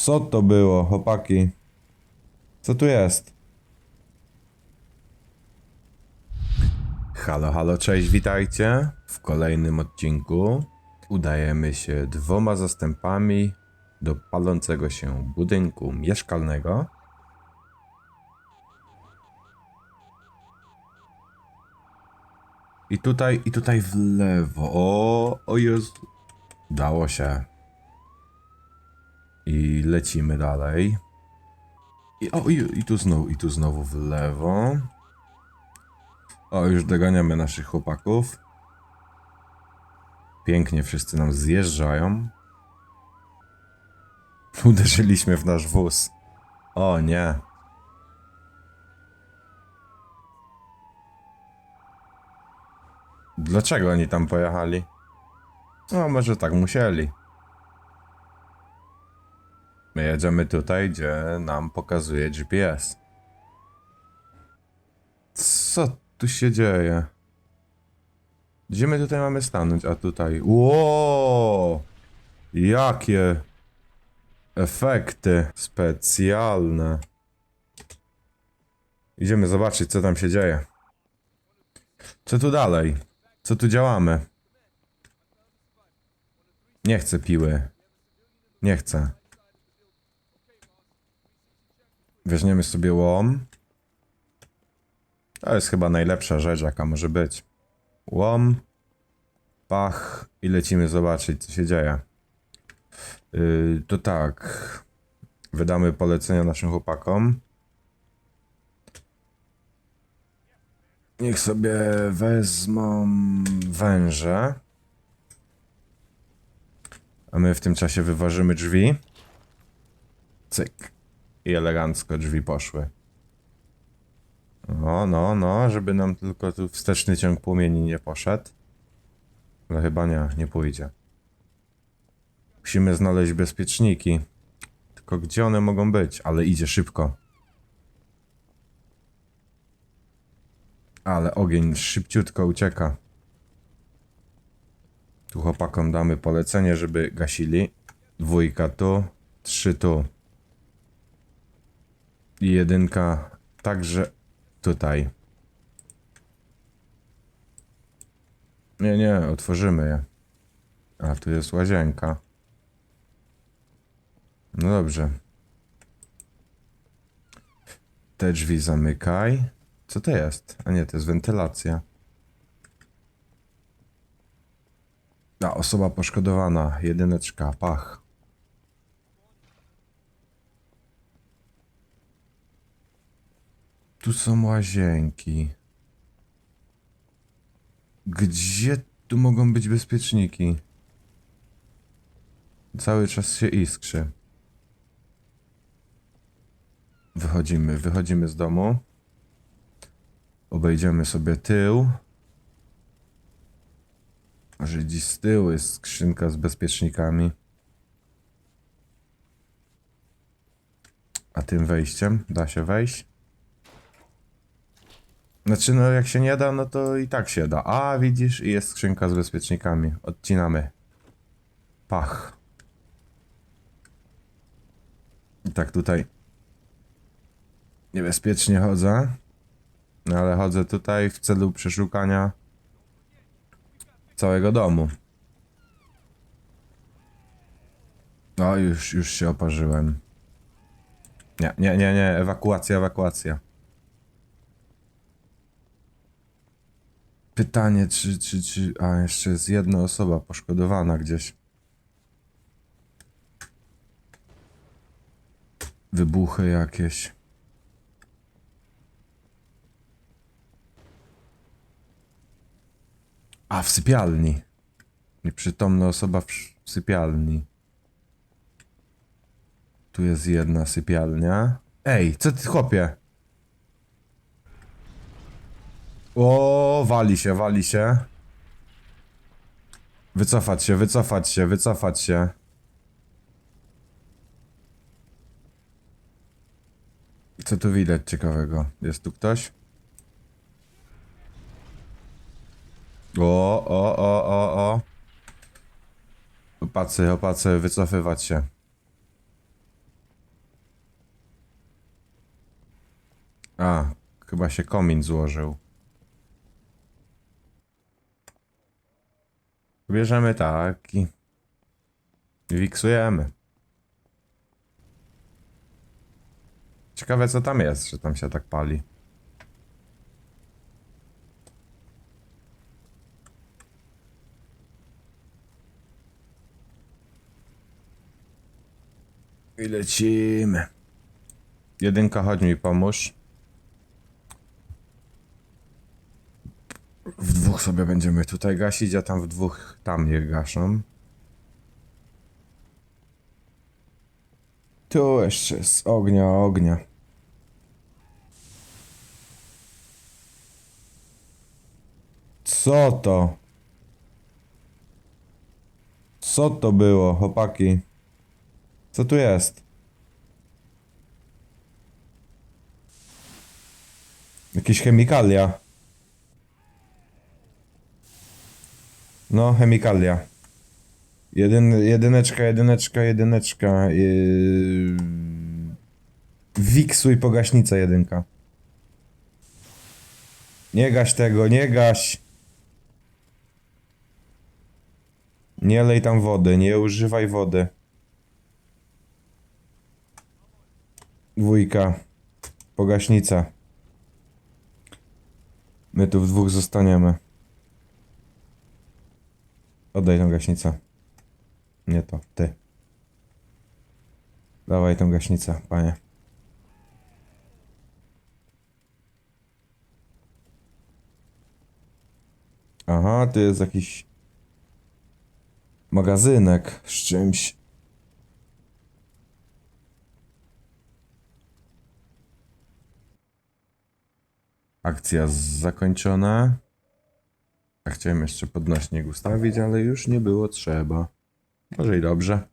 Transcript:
Co to było, chłopaki? Co tu jest? Halo, halo, cześć, witajcie w kolejnym odcinku. Udajemy się dwoma zastępami do palącego się budynku mieszkalnego. I tutaj, i tutaj w lewo. O, o Jezu. Dało się. I lecimy dalej. I, o, i, i tu znowu, i tu znowu w lewo. O, już doganiamy naszych chłopaków. Pięknie wszyscy nam zjeżdżają. Uderzyliśmy w nasz wóz. O nie. Dlaczego oni tam pojechali? No, może tak musieli. My jedziemy tutaj, gdzie nam pokazuje GPS. Co tu się dzieje? Gdzie my tutaj mamy stanąć? A tutaj. Ło! Jakie efekty specjalne. Idziemy zobaczyć, co tam się dzieje. Co tu dalej? Co tu działamy? Nie chcę piły. Nie chcę. Weźmiemy sobie łom. To jest chyba najlepsza rzecz, jaka może być. Łom, pach i lecimy zobaczyć, co się dzieje. Yy, to tak. Wydamy polecenia naszym chłopakom. Niech sobie wezmą węże. A my w tym czasie wyważymy drzwi. Cyk. I elegancko drzwi poszły. No, no, no, żeby nam tylko tu wsteczny ciąg płomieni nie poszedł. Ale chyba nie, nie pójdzie. Musimy znaleźć bezpieczniki. Tylko gdzie one mogą być? Ale idzie szybko. Ale ogień szybciutko ucieka. Tu chłopakom damy polecenie, żeby gasili. Dwójka tu, trzy tu. I jedynka także tutaj. Nie, nie, otworzymy je. A, tu jest łazienka. No dobrze. Te drzwi zamykaj. Co to jest? A nie, to jest wentylacja. A, osoba poszkodowana. Jedyneczka, pach. Tu są łazienki. Gdzie tu mogą być bezpieczniki? Cały czas się iskrzy. Wychodzimy, wychodzimy z domu. Obejdziemy sobie tył. Może gdzieś z tyłu jest skrzynka z bezpiecznikami. A tym wejściem da się wejść? Znaczy, no jak się nie da, no to i tak się da. A, widzisz, i jest skrzynka z bezpiecznikami. Odcinamy. Pach. I tak tutaj niebezpiecznie chodzę. No ale chodzę tutaj w celu przeszukania całego domu. No, już, już się oparzyłem. Nie, nie, nie, nie, ewakuacja, ewakuacja. Pytanie, czy, czy, czy... A, jeszcze jest jedna osoba poszkodowana gdzieś. Wybuchy jakieś. A, w sypialni. Nieprzytomna osoba w sypialni. Tu jest jedna sypialnia. Ej, co ty, chłopie? O, wali się, wali się. Wycofać się, wycofać się, wycofać się. Co tu widać ciekawego? Jest tu ktoś? O, o, o, o, o. Opacy, opacy, wycofywać się. A, chyba się komin złożył. Bierzemy tak i wiksujemy. Ciekawe co tam jest, że tam się tak pali. I lecimy. Jedynka, chodź mi pomóż. W dwóch sobie będziemy tutaj gasić, a tam w dwóch tam nie gaszą. Tu jeszcze z ognia, ognia. Co to? Co to było, chłopaki? Co tu jest? Jakieś chemikalia. No, chemikalia. Jedyn, jedyneczka, jedyneczka, jedyneczka. Yy... Wiksuj pogaśnica jedynka. Nie gaś tego, nie gaś. Nie lej tam wody, nie używaj wody. Dwójka. Pogaśnica. My tu w dwóch zostaniemy. Oddaj tą gaśnicę. Nie to, ty. Dawaj tą gaśnicę, panie. Aha, tu jest jakiś magazynek z czymś. Akcja zakończona. A chciałem jeszcze podnośnik ustawić, ale już nie było trzeba. Może i dobrze.